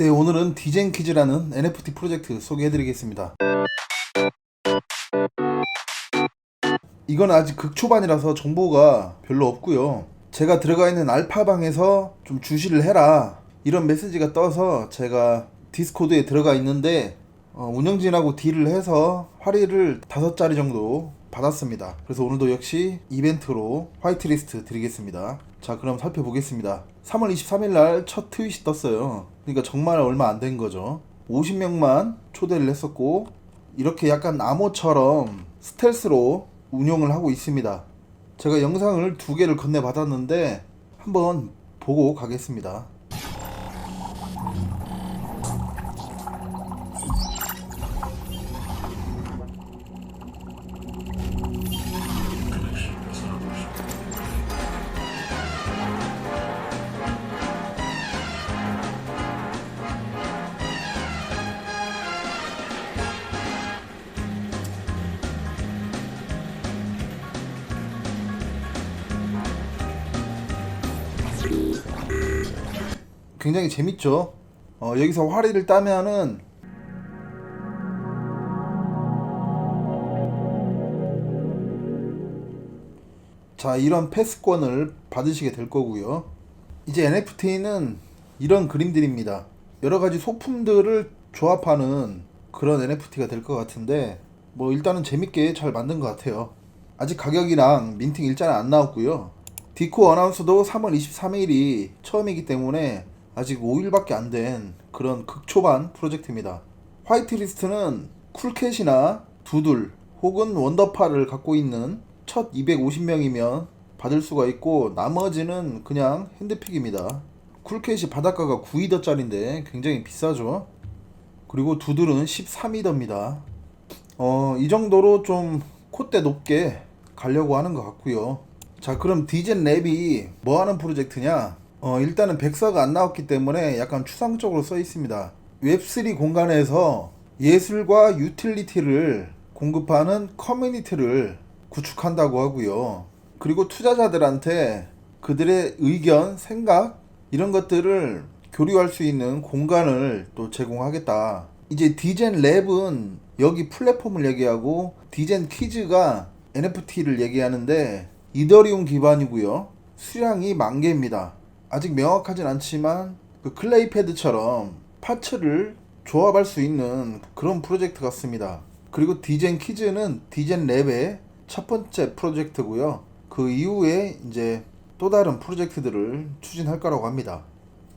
네, 오늘은 디젠키즈라는 NFT 프로젝트 소개해드리겠습니다. 이건 아직 극초반이라서 정보가 별로 없고요. 제가 들어가 있는 알파방에서 좀 주시를 해라 이런 메시지가 떠서 제가 디스코드에 들어가 있는데 어, 운영진하고 딜을 해서 화리를 다섯 자리 정도 받았습니다. 그래서 오늘도 역시 이벤트로 화이트리스트 드리겠습니다. 자, 그럼 살펴보겠습니다. 3월 23일 날 첫 트윗이 떴어요. 그러니까 정말 얼마 안 된 거죠. 50명만 초대를 했었고 이렇게 약간 암호처럼 스텔스로 운영을 하고 있습니다. 제가 영상을 두 개를 건네 받았는데 한번 보고 가겠습니다. 굉장히 재밌죠. 어, 여기서 화리를 따면은 자 이런 패스권을 받으시게 될 거고요. 이제 NFT는 이런 그림들입니다. 여러 가지 소품들을 조합하는 그런 NFT가 될 것 같은데 뭐 일단은 재밌게 잘 만든 것 같아요. 아직 가격이랑 민팅 일자는 안 나왔고요. 디코 어나운서도 3월 23일이 처음이기 때문에 아직 5일밖에 안 된 그런 극초반 프로젝트입니다. 화이트리스트는 쿨캣이나 두들 혹은 원더파를 갖고 있는 첫 250명이면 받을 수가 있고 나머지는 그냥 핸드픽입니다. 쿨캣이 바닷가가 9이더짜리인데 굉장히 비싸죠. 그리고 두들은 13이더입니다. 어, 이 정도로 좀 콧대 높게 가려고 하는 것 같고요. 자, 그럼 디젠 랩이 뭐 하는 프로젝트냐? 어, 일단은 백서가 안 나왔기 때문에 약간 추상적으로 써 있습니다. 웹3 공간에서 예술과 유틸리티를 공급하는 커뮤니티를 구축한다고 하고요. 그리고 투자자들한테 그들의 의견, 생각 이런 것들을 교류할 수 있는 공간을 또 제공하겠다. 이제 디젠 랩은 여기 플랫폼을 얘기하고 디젠 키즈가 NFT를 얘기하는데 이더리움 기반이고요. 수량이 만 개입니다. 아직 명확하진 않지만 그 클레이 패드처럼 파츠를 조합할 수 있는 그런 프로젝트 같습니다. 그리고 디젠 키즈는 디젠 랩의 첫 번째 프로젝트고요. 그 이후에 이제 또 다른 프로젝트들을 추진할 거라고 합니다.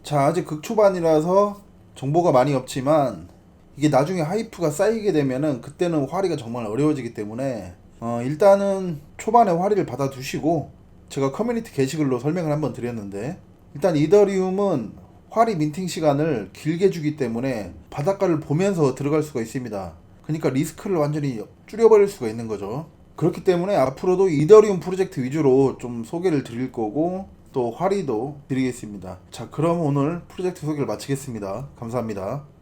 자, 아직 극초반이라서 정보가 많이 없지만 이게 나중에 하이프가 쌓이게 되면은 그때는 화리가 정말 어려워지기 때문에 어, 일단은 초반에 화리를 받아두시고 제가 커뮤니티 게시글로 설명을 한번 드렸는데 일단 이더리움은 화리 민팅 시간을 길게 주기 때문에 바닷가를 보면서 들어갈 수가 있습니다. 그러니까 리스크를 완전히 줄여버릴 수가 있는 거죠. 그렇기 때문에 앞으로도 이더리움 프로젝트 위주로 좀 소개를 드릴 거고 또 화리도 드리겠습니다. 자, 그럼 오늘 프로젝트 소개를 마치겠습니다. 감사합니다.